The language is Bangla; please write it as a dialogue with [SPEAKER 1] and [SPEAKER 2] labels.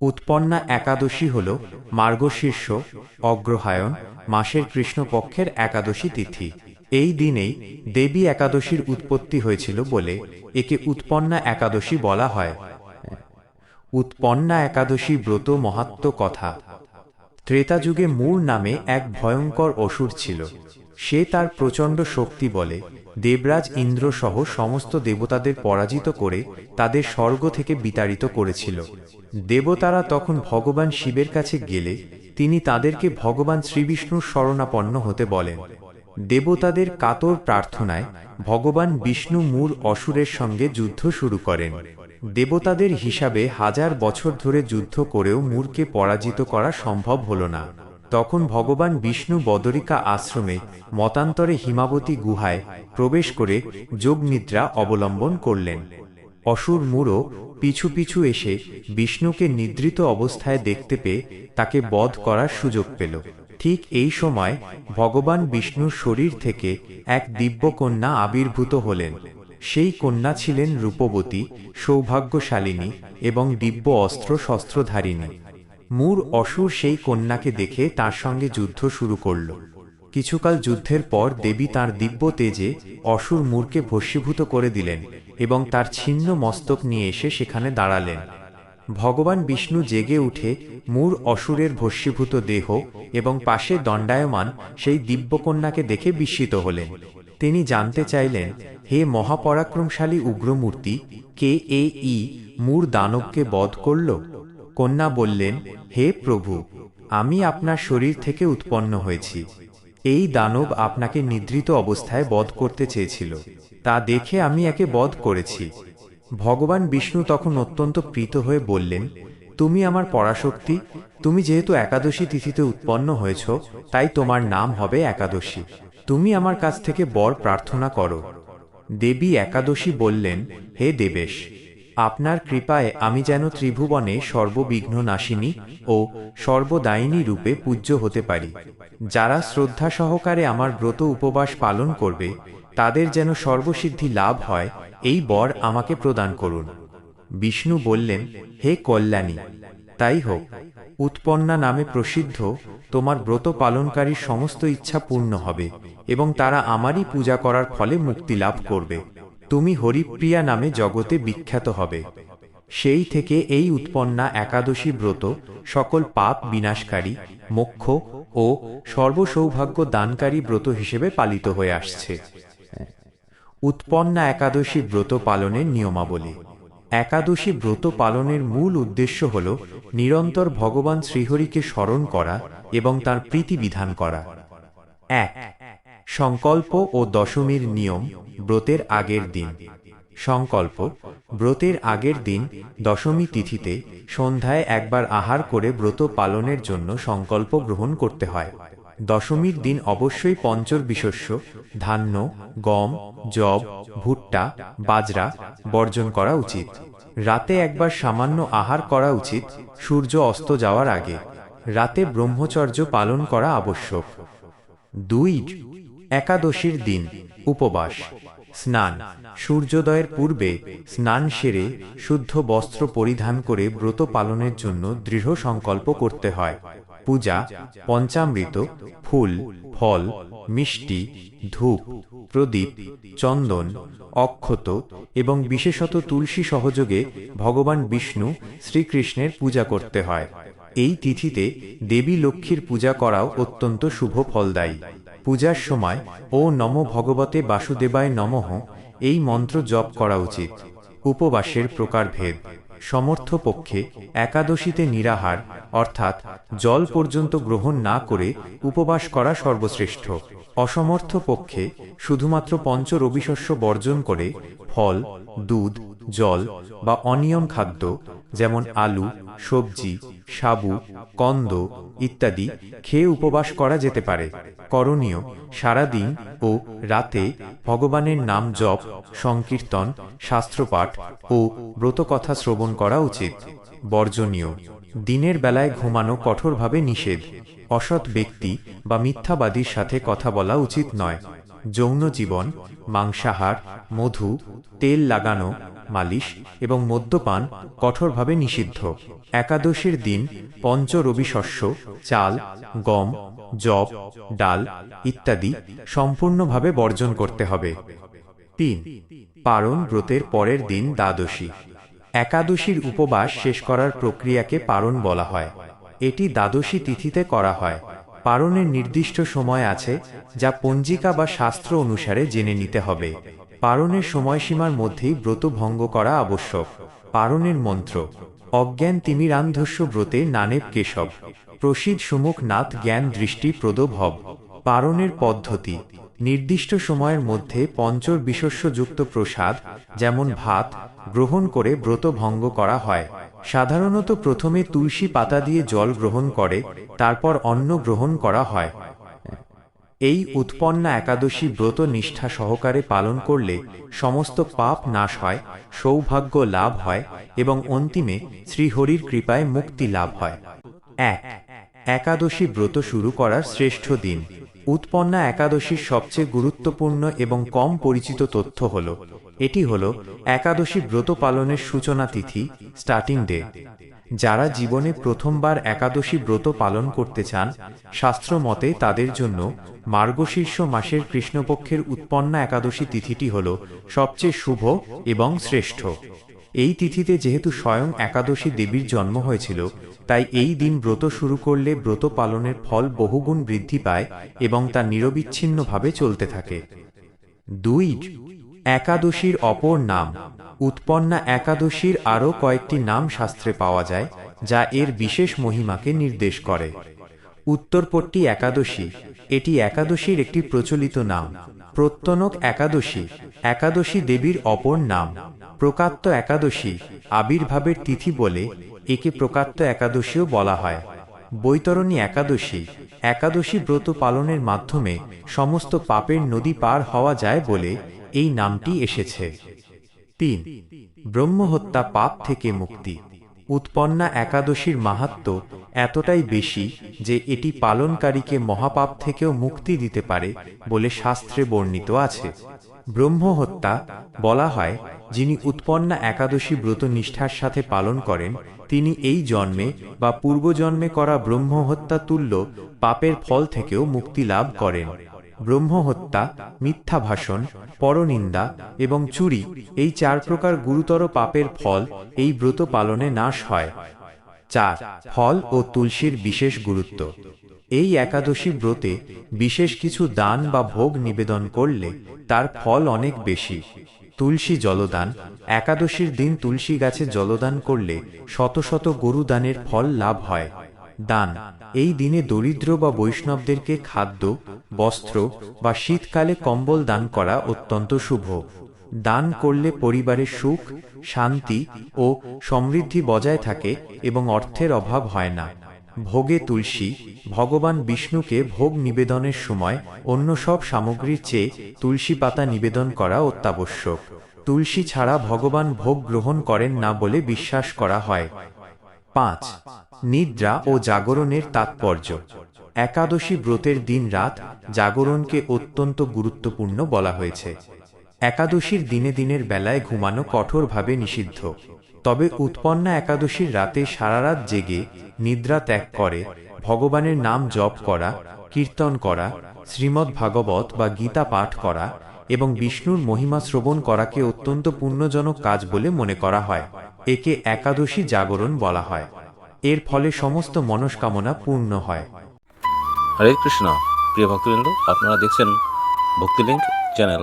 [SPEAKER 1] উৎপন্না একাদশী হল মার্গশীর্ষ, অগ্রহায়ণ, মাসের কৃষ্ণপক্ষের একাদশী তিথি। এই দিনেই দেবী একাদশীর উৎপত্তি হয়েছিল বলে একে উৎপন্না একাদশী বলা হয়। উৎপন্না একাদশী ব্রত মহাত্ম কথা। ত্রেতা যুগে মূর নামে এক ভয়ঙ্কর অসুর ছিল। সে তার প্রচণ্ড শক্তি বলে দেবরাজ ইন্দ্র সহ সমস্ত দেবতাদের পরাজিত করে তাদের স্বর্গ থেকে বিতাড়িত করেছিল। দেবতারা তখন ভগবান শিবের কাছে গেলে তিনি তাদেরকে ভগবান শ্রীবিষ্ণুর শরণাপন্ন হতে বলেন। দেবতাদের কাতর প্রার্থনায় ভগবান বিষ্ণু মূর অসুরের সঙ্গে যুদ্ধ শুরু করেন। দেবতাদের হিসাবে হাজার বছর ধরে যুদ্ধ করেও মূরকে পরাজিত করা সম্ভব হল না। তখন ভগবান বিষ্ণু বদরিকা আশ্রমে মতান্তরে হিমাবতী গুহায় প্রবেশ করে যোগনিদ্রা অবলম্বন করলেন। অসুর মূঢ় পিছু পিছু এসে বিষ্ণুকে নিদ্রিত অবস্থায় দেখতে পেয়ে তাকে বধ করার সুযোগ পেল। ঠিক এই সময় ভগবান বিষ্ণুর শরীর থেকে এক দিব্যকন্যা আবির্ভূত হলেন। সেই কন্যা ছিলেন রূপবতী, সৌভাগ্যশালিনী এবং দিব্য অস্ত্র শস্ত্রধারিণী মূর অসুর সেই কন্যাকে দেখে তার সঙ্গে যুদ্ধ শুরু করল। কিছুকাল যুদ্ধের পর দেবী তার দিব্য তেজে অসুর মূরকে ভস্মীভূত করে দিলেন এবং তার ছিন্ন মস্তক নিয়ে এসে সেখানে দাঁড়ালেন। ভগবান বিষ্ণু জেগে উঠে মূর অসুরের ভস্মীভূত দেহ এবং পাশে দণ্ডায়মান সেই দিব্যকন্যাকে দেখে বিস্মিত হলেন। তিনি জানতে চাইলেন, হে মহাপরাক্রমশালী উগ্রমূর্তি, কে এ ই মূর দানবকে বধ করল? কন্যা বললেন, হে প্রভু, আমি আপনার শরীর থেকে উৎপন্ন হয়েছি। এই দানব আপনাকে নিদ্রিত অবস্থায় বধ করতে চেয়েছিল। তা দেখে আমি একে বধ করেছি। ভগবান বিষ্ণু তখন অত্যন্ত প্রীত হয়ে বললেন, তুমি আমার পরাশক্তি, তুমি যেহেতু একাদশী তিথিতে উৎপন্ন হয়েছ, তাই তোমার নাম হবে একাদশী। তুমি আমার কাছ থেকে বর প্রার্থনা করো। দেবী একাদশী বললেন, হে দেবেশ আপনার কৃপায় আমি যেন ত্রিভুবনে সর্ববিঘ্ন নাশিনী ও সর্বদায়িনী রূপে পূজ্য হতে পারি। যারা শ্রদ্ধা সহকারে আমার ব্রত উপবাস পালন করবে, তাদের যেন সর্বসিদ্ধি লাভ হয়, এই বর আমাকে প্রদান করুন। বিষ্ণু বললেন, হে কল্যাণী, তাই হোক, উৎপন্না নামে প্রসিদ্ধ, তোমার ব্রত পালনকারীর সমস্ত ইচ্ছা পূর্ণ হবে এবং তারা আমারই পূজা করার ফলে মুক্তি লাভ করবে। তুমি হরিপ্রিয়া নামে জগতে বিখ্যাত হবে। সেই থেকে এই উৎপন্না একাদশী ব্রত, সকল পাপ বিনাশকারী, মোক্ষ ও সর্বসৌভাগ্য দানকারী ব্রত হিসেবে পালিত হয়ে আসছে। উৎপন্না একাদশী ব্রত পালনের নিয়মাবলী। একাদশী ব্রত পালনের মূল উদ্দেশ্য হল নিরন্তর ভগবান শ্রীহরিকে স্মরণ করা এবং তার প্রীতি বিধান করা। এক সংকল্প ও দশমীর নিয়ম ব্রতের আগের দিন। সংকল্প, ব্রতের আগের দিন দশমী তিথিতে সন্ধ্যায় একবার আহার করে ব্রত পালনের জন্য সংকল্প গ্রহণ করতে হয়। দশমীর দিন অবশ্যই পঞ্চর বিশস্য, ধান্য, গম, জব, ভুট্টা, বাজরা বর্জন করা উচিত। রাতে একবার সামান্য আহার করা উচিত, সূর্য অস্ত যাওয়ার আগে। রাতে ব্রহ্মচর্য পালন করা আবশ্যক। দুই একাদশীর দিন, উপবাস, স্নান। সূর্যোদয়ের পূর্বে স্নান সেরে শুদ্ধ বস্ত্র পরিধান করে ব্রত পালনের জন্য দৃঢ় সংকল্প করতে হয়। পূজা, পঞ্চামৃত, ফুল, ফল, মিষ্টি, ধূপ, প্রদীপ, চন্দন, অক্ষত এবং বিশেষত তুলসী সহযোগে ভগবান বিষ্ণু শ্রীকৃষ্ণের পূজা করতে হয়। এই তিথিতে দেবী লক্ষ্মীর পূজা করাও অত্যন্ত শুভ ফলদায়ী। পূজার সময়, ও নম ভগবতে বাসুদেবায় নমঃ, এই মন্ত্র জপ করা উচিত। উপবাসের প্রকারভেদ। সমর্থ পক্ষে একাদশীতে নিরাহার, অর্থাৎ জল পর্যন্ত গ্রহণ না করে উপবাস করা সর্বশ্রেষ্ঠ। অসমর্থ পক্ষে শুধুমাত্র পঞ্চ রবিশস্য বর্জন করে ফল, দুধ, জল বা অনিয়ম খাদ্য যেমন আলু, সবজি, সাবু, কন্দ ইত্যাদি খেয়ে উপবাস করা যেতে পারে। করণীয়, সারাদিন ও রাতে ভগবানের নাম জপ, সংকীর্তন, শাস্ত্রপাঠ ও ব্রতকথা শ্রবণ করা উচিত। বর্জনীয়, দিনের বেলায় ঘুমানো কঠোরভাবে নিষেধ। অসৎ ব্যক্তি বা মিথ্যাবাদীর সাথে কথা বলা উচিত নয়। যৌন জীবন, মাংসাহার, মধু, তেল লাগানো, মালিশ এবং মদ্যপান কঠোরভাবে নিষিদ্ধ। একাদশীর দিন পঞ্চ রবি শস্য চাল, গম জব ডাল ইত্যাদি সম্পূর্ণভাবে বর্জন করতে হবে। তিন, পারণ ব্রতের পরের দিন দ্বাদশী। একাদশীর উপবাস শেষ করার প্রক্রিয়াকে পারণ বলা হয়। এটি দ্বাদশী তিথিতে করা হয়। পারণের নির্দিষ্ট সময় আছে যা পঞ্জিকা বা শাস্ত্র অনুসারে জেনে নিতে হবে। পারণের সময়সীমার মধ্যেই ব্রত ভঙ্গ করা আবশ্যক। পারণের মন্ত্র, অজ্ঞান তিমিরান্ধস্য ব্রতে নানেব কেশব প্রসিদ সুমুখ নাথ জ্ঞান দৃষ্টি প্রদভব পারণের পদ্ধতি, নির্দিষ্ট সময়ের মধ্যে পঞ্চর বিশস্যযুক্ত প্রসাদ, যেমন ভাত, গ্রহণ করে ব্রত ভঙ্গ করা হয়। সাধারণত প্রথমে তুলসী পাতা দিয়ে জল গ্রহণ করে, তারপর অন্ন গ্রহণ করা হয়। এই উৎপন্না একাদশী ব্রত নিষ্ঠা সহকারে পালন করলে সমস্ত পাপ নাশ হয়, সৌভাগ্য লাভ হয় এবং অন্তিমে শ্রীহরির কৃপায় মুক্তি লাভ হয়। এক, একাদশী ব্রত শুরু করার শ্রেষ্ঠ দিন। উৎপন্না একাদশীর সবচেয়ে গুরুত্বপূর্ণ এবং কম পরিচিত তথ্য হল এটি হল একাদশী ব্রত পালনের সূচনা তিথি স্টার্টিং ডে যারা জীবনে প্রথমবার একাদশী ব্রত পালন করতে চান, শাস্ত্র মতে তাদের জন্য মার্গশীর্ষ মাসের কৃষ্ণপক্ষের উৎপন্না একাদশী তিথিটি হল সবচেয়ে শুভ এবং শ্রেষ্ঠ। এই তিথিতে যেহেতু স্বয়ং একাদশী দেবীর জন্ম হয়েছিল, তাই এই দিন ব্রত শুরু করলে ব্রত পালনের ফল বহুগুণ বৃদ্ধি পায় এবং তা নিরবিচ্ছিন্নভাবে চলতে থাকে। দুই একাদশীর অপর নাম। উৎপন্না একাদশীর আরও কয়েকটি নাম শাস্ত্রে পাওয়া যায়, যা এর বিশেষ মহিমাকে নির্দেশ করে। উত্তরপট্টি একাদশী, এটি একাদশীর একটি প্রচলিত নাম। প্রত্যনক একাদশী একাদশী দেবীর অপর নাম। প্রকাত্ত একাদশী, আবির্ভাবের তিথি বলে একে প্রকাত্য একাদশীও বলা হয়। বৈতরণী একাদশী একাদশী ব্রত পালনের মাধ্যমে সমস্ত পাপের নদী পার হওয়া যায় বলে এই নামটি এসেছে। তিন, ব্রহ্মহত্যা পাপ থেকে মুক্তি। উৎপন্না একাদশীর মাহাত্ম এতটাই বেশি যে এটি পালনকারীকে মহাপাপ থেকেও মুক্তি দিতে পারে বলে শাস্ত্রে বর্ণিত আছে। ব্রহ্মহত্যা বলা হয়, যিনি উৎপন্না একাদশী ব্রত নিষ্ঠার সাথে পালন করেন, তিনি এই জন্মে বা পূর্বজন্মে করা ব্রহ্মহত্যা তুল্য পাপের ফল থেকেও মুক্তি লাভ করেন। ব্রহ্মহত্যা মিথ্যা ভাষণ পরনিন্দা এবং চুরি এই চার প্রকার গুরুতর পাপের ফল এই ব্রত পালনে নাশ হয়। চার, ফল ও তুলসীর বিশেষ গুরুত্ব। এই একাদশী ব্রতে বিশেষ কিছু দান বা ভোগ নিবেদন করলে তার ফল অনেক বেশি। তুলসী জলদান, একাদশীর দিন তুলসী গাছে জলদান করলে শত শত গরুদানের ফল লাভ হয়। দান। এই দিনে দরিদ্র বা বৈষ্ণবদেরকে খাদ্য, বস্ত্র বা শীতকালে কম্বল দান করা অত্যন্ত শুভ। দান করলে পরিবারের সুখ, শান্তি ও সমৃদ্ধি বজায় থাকে এবং অর্থের অভাব হয় না। ভোগে তুলসী, ভগবান বিষ্ণুকে ভোগ নিবেদনের সময় অন্য সব সামগ্রীর চেয়ে তুলসী পাতা নিবেদন করা অত্যাবশ্যক। তুলসী ছাড়া ভগবান ভোগ গ্রহণ করেন না বলে বিশ্বাস করা হয়। পাঁচ, নিদ্রা ও জাগরণের তাৎপর্য। একাদশী ব্রতের দিন রাত জাগরণকে অত্যন্ত গুরুত্বপূর্ণ বলা হয়েছে। একাদশীর দিনে দিনের বেলায় ঘুমানো কঠোরভাবে নিষিদ্ধ। তবে উৎপন্না একাদশীর রাতে সারা রাত জেগে নিদ্রা ত্যাগ করে, ভগবানের নাম জপ করা, কীর্তন করা শ্রীমদ্ ভাগবত বা গীতা পাঠ করা এবং বিষ্ণুর মহিমা শ্রবণ করাকে অত্যন্ত পুণ্যজনক কাজ বলে মনে করা হয়। একে একাদশী জাগরণ বলা হয়। এর ফলে সমস্ত মনস্কামনা পূর্ণ হয়।
[SPEAKER 2] হরে কৃষ্ণ, প্রিয় ভক্তবৃন্দ, আপনারা দেখছেন ভক্তিলিঙ্ক চ্যানেল।